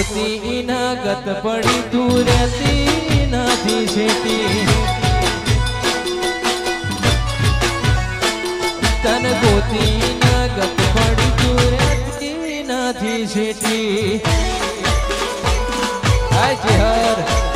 ગોતી ઇના ગત પડી તું રહેતી નથી છેટી. તન ગોતી ના ગત પડી તું નથી છેટી. આજે ચેહર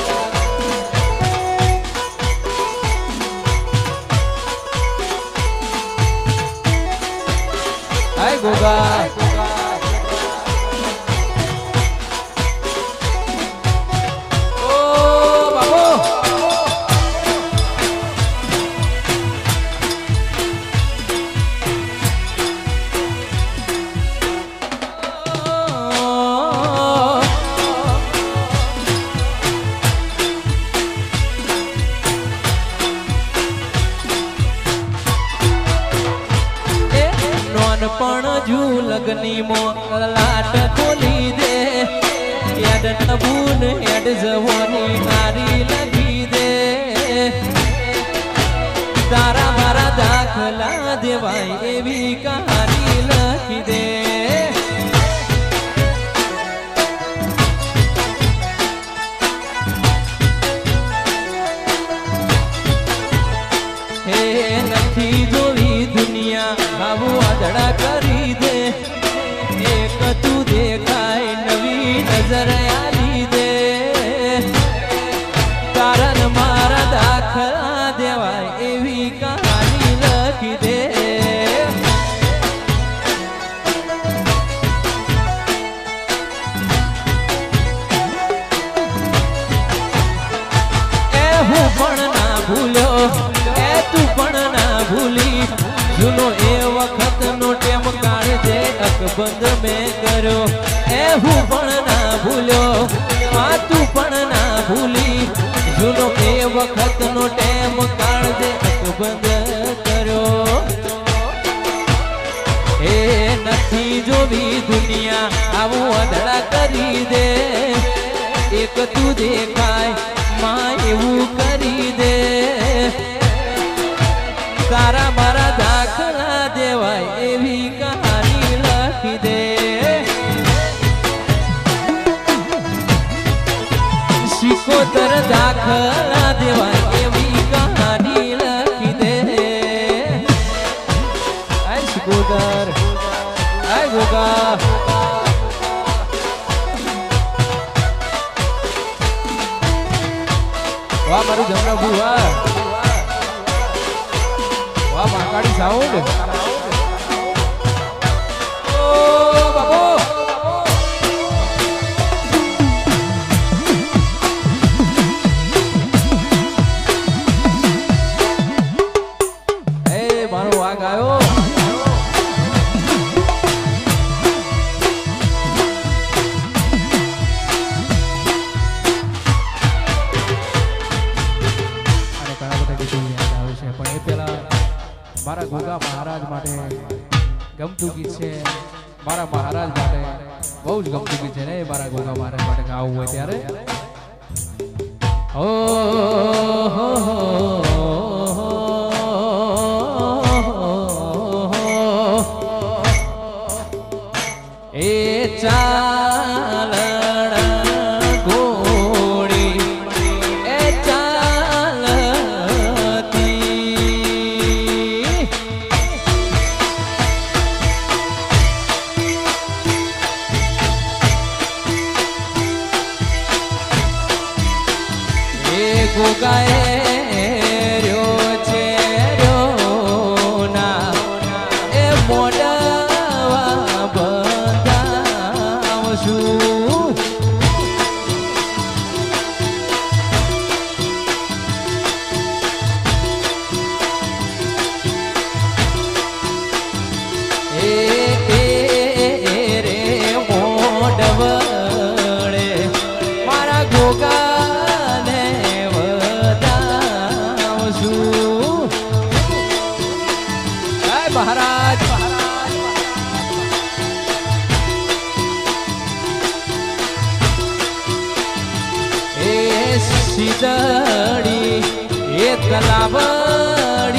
કર્યો એ હું પણ ના ભૂલ્યો આ તું પણ ના ભૂલી. જૂનો એ વખતનો ટેમ કાળજે બંધ કર્યો. એ નથી જોવી દુનિયા. આવું અધડા કરી દે. એક તું દેખાય, માં એવું કરી દે. તારા મારા દાખલા દેવાય એવી કહાની શિકોતર દાખલા દેવાય એવી કહાની લખી દે. આય શિકોતર આય ગોગા. વાહ, મારું જમણા ભૂવા. વાહ માકાડી સાઉન્ડ મારા ગોગા મહારાજ માટે ગમતું ગીત છે. મારા મહારાજ માટે બહુ જ ગમતું ગીત છે ને મારા ગોગા મહારાજ માટે ગાવું હોય ત્યારે. ઓ હો. એ ગોગાએ કલાવડીમાં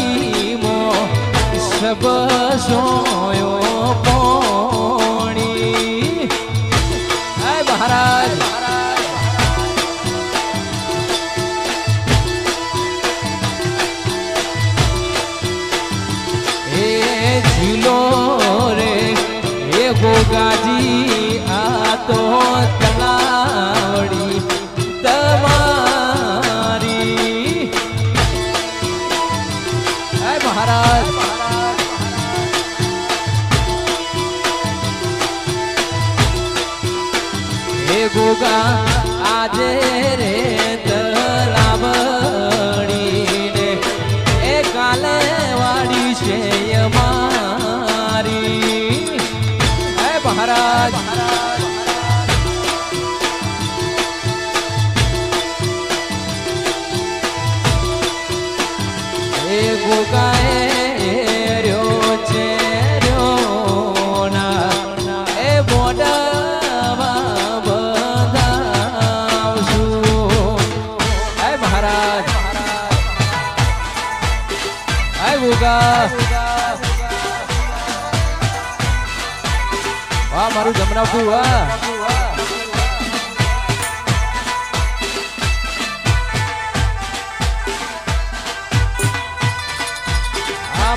સબ સોયો. મહારાજ. હે ગોગા આજે રે સારું જમણાવતું હા.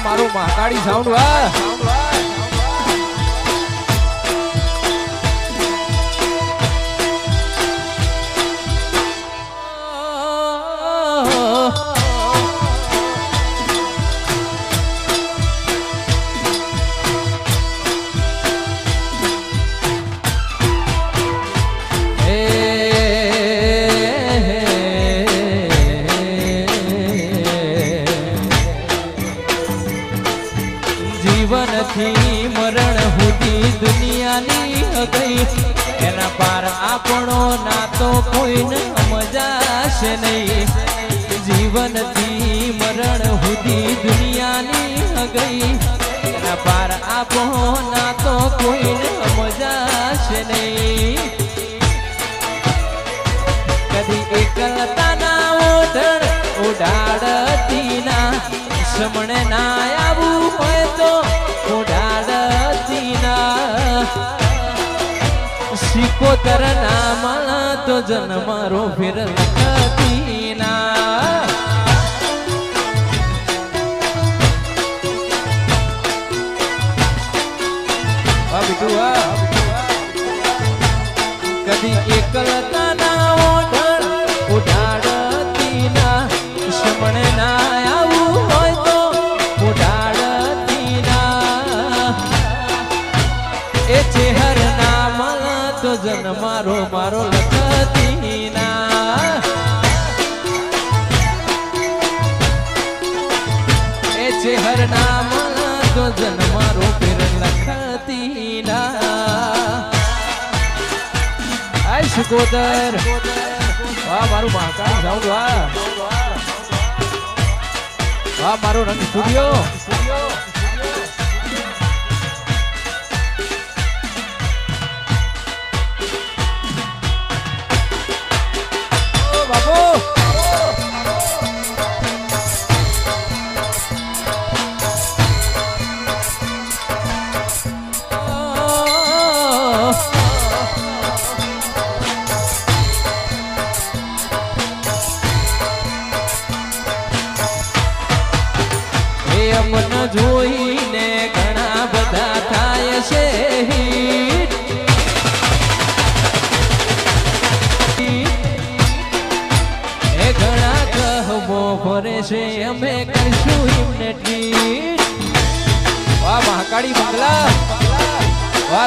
મારું મહાકાળી સાઉન્ડ વા કોના તો કોઈને મજા છે નહીં. કદી એકલતાના ઓઢણ ઉડાડતી ના. સમણે ના આવું હોય તો ઉડાડતી ના. સિકોતર ના મળ તો જન્મરો ફેર લખતી સિકોતર વાહ મારું મહાકાલ સાઉન્ડ વાહ. વાહ મારો રંગ સ્ટુડિયો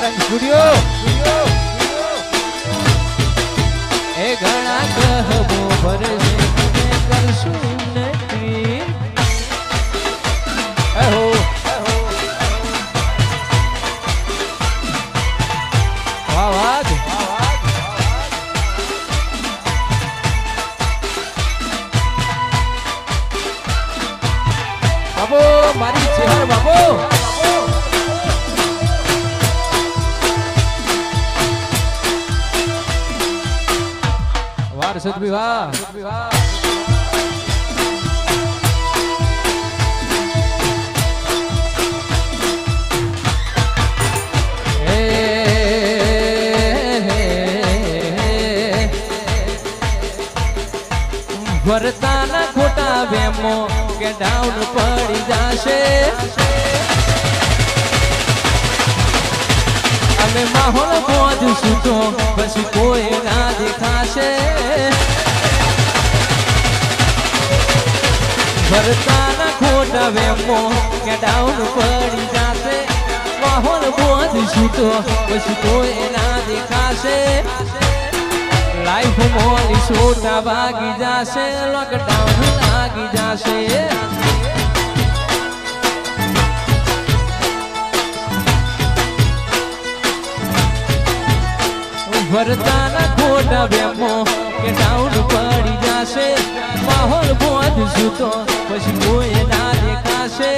મારા ગુડિયો વેમો કે ડાઉન પડી જશે. અમે માહોલ પહોંચશું તો પછી કોઈ ના દેખાશે. ભરતાના ખોટા વેમો કે ડાઉન પડી જશે. માહોલ પહોંચશું તો પછી કોઈ ના દેખાશે. લાઈફ મોલી છોટા ભાગી જાશે લોકડાઉન લાગી જાશે. ભરતાના ખોટા વેમો કે ડાઉન પડી જાશે. માહોલ બોધ તો પછી કોઈ ના દેખાશે.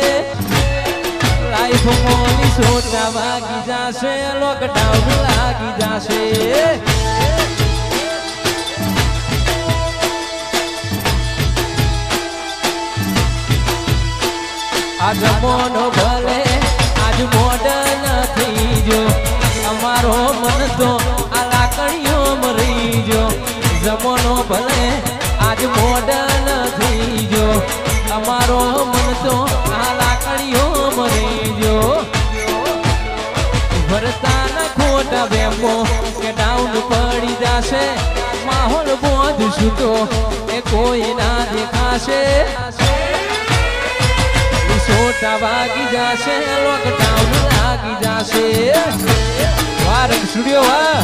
લાઈફ મોલી છોટા ભાગી જાશે લોકડાઉન લાગી જાશે. આ જમોનો ભલે, આજ મોડર્ન થઈ જો. અમારો મન તો આ લાકડીઓ મરી જો. જમોનો ભલે, આજ મોડર્ન થઈ જો. અમારો મન આ લાકડીઓ મરી જો. ભરતાના ખોટા વેમો કે ડાઉન પડી માહોલ બોધશું તો એ કોઈ ના દેખાશે. છોટા વાગી જાશે લોકડાઉન લાગી જાશે. વાહ રંગ સ્ટુડિયો વાહ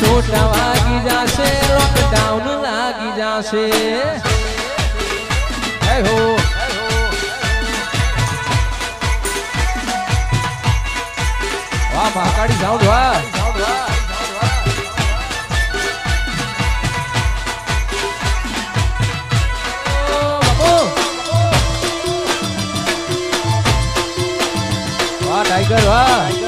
છોટા વાગી જાશે લોકડાઉન લાગી જાશે. હે હો. વાહ, મહાકાળી સાઉન્ડ વાહ વાહ. ટાઈગર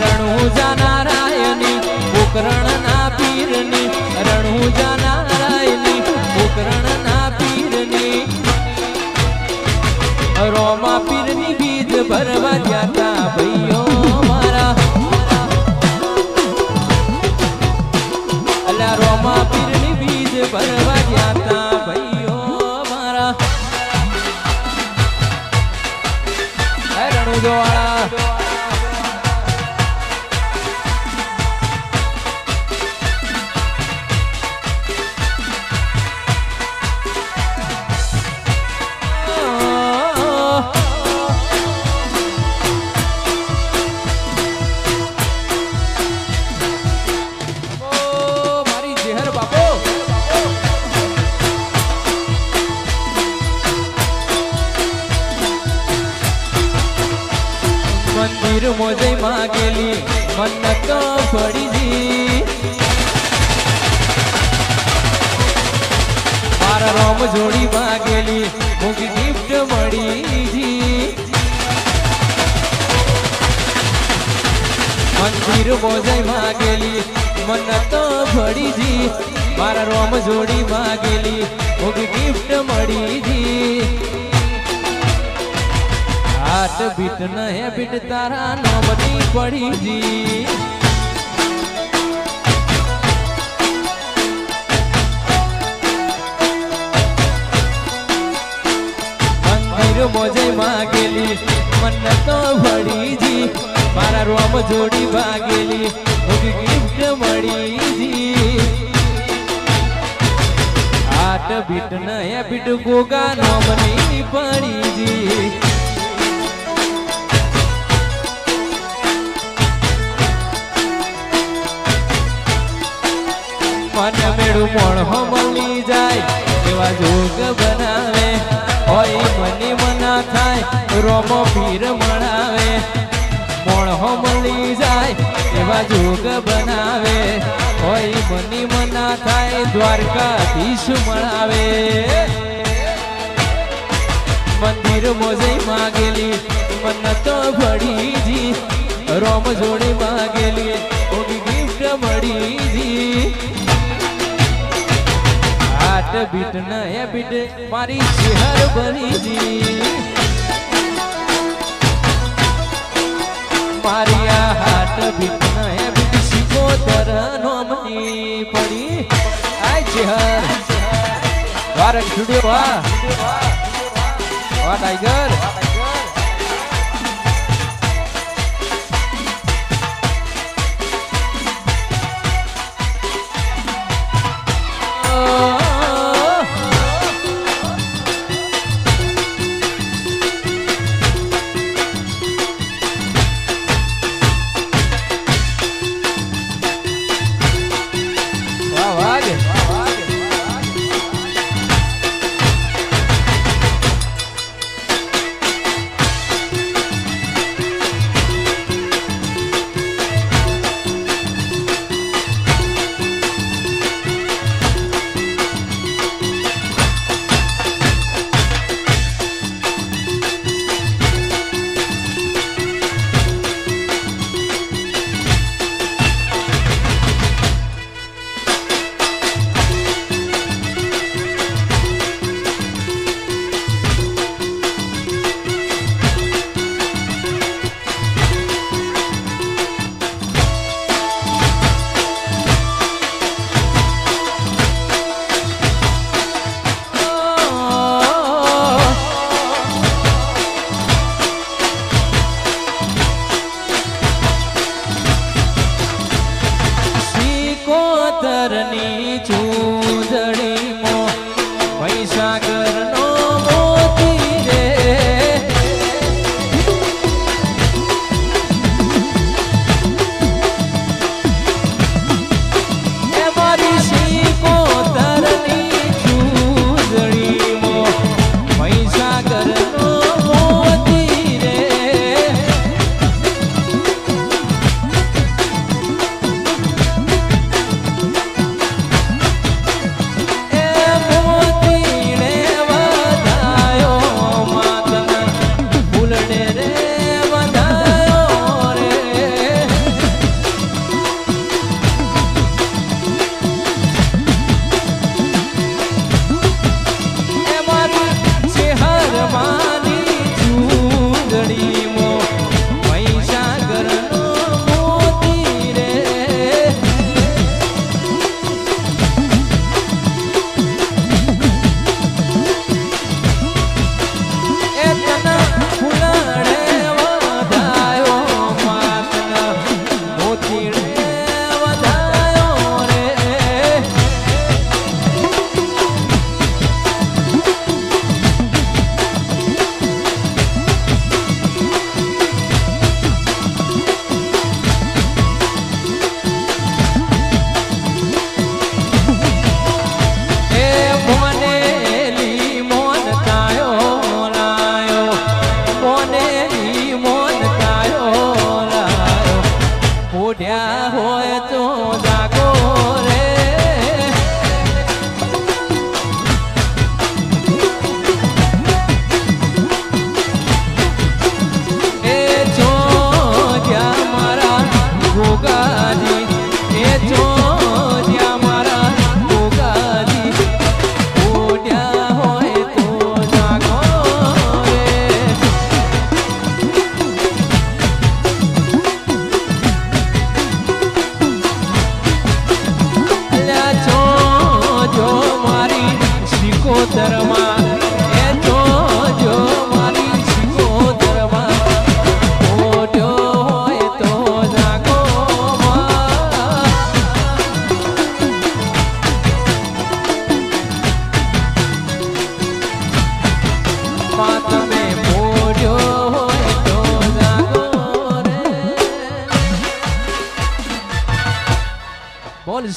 રણવું નારાયણી પોકરણ ના પીરની. રણુજા નારાયણી પોકરણ ના પીરની. રોમા પીરની બીજ ભરવા જાતા ભાઈઓ મારા. અલા રોમા પીરની બીજ ભરવા ભળીજી મારા રોમ જોડી માગેલી ઓગ ગિફ્ટ મળીજી હાટ બીટ ન હે બીટ તારા નોમની પડીજી મંદિર મોજે માગેલી, મન તો ભળીજી મારા રોમ જોડી ભાગેલી ઓગ ગિફ્ટ મળીજી હાટ બીટ ન હે બીટ ગોગા નોમની પડીજી મને મેળું પણ હમલી જાય, એવા જોગ બનાવે. હોય મને મના થાય, રોમો પીર મણાવે. મોણ હમલી જાય, એવા જોગ બનાવે. હોય મને મના થાય, દ્વારકાધીશ મળાવે મંદિર મોજે માગેલી મન તો ભળીજી રોમ જોડે માગેલી ઓગી ગિફ્ટ મળીજી. હાટ બીટ ન એ બીટ મારી શહેર બનીજી. વારક સ્ટુડિયો વાહ વાહ ટાઈગર.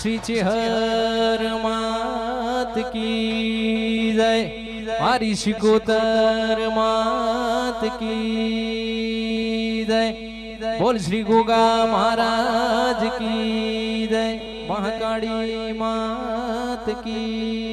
શ્રી ચેહર માત કી જય. મારી શિકોતર માત કી જય. બોલ શ્રી ગોગા મહારાજ કી જય. મહાકાળી માત કી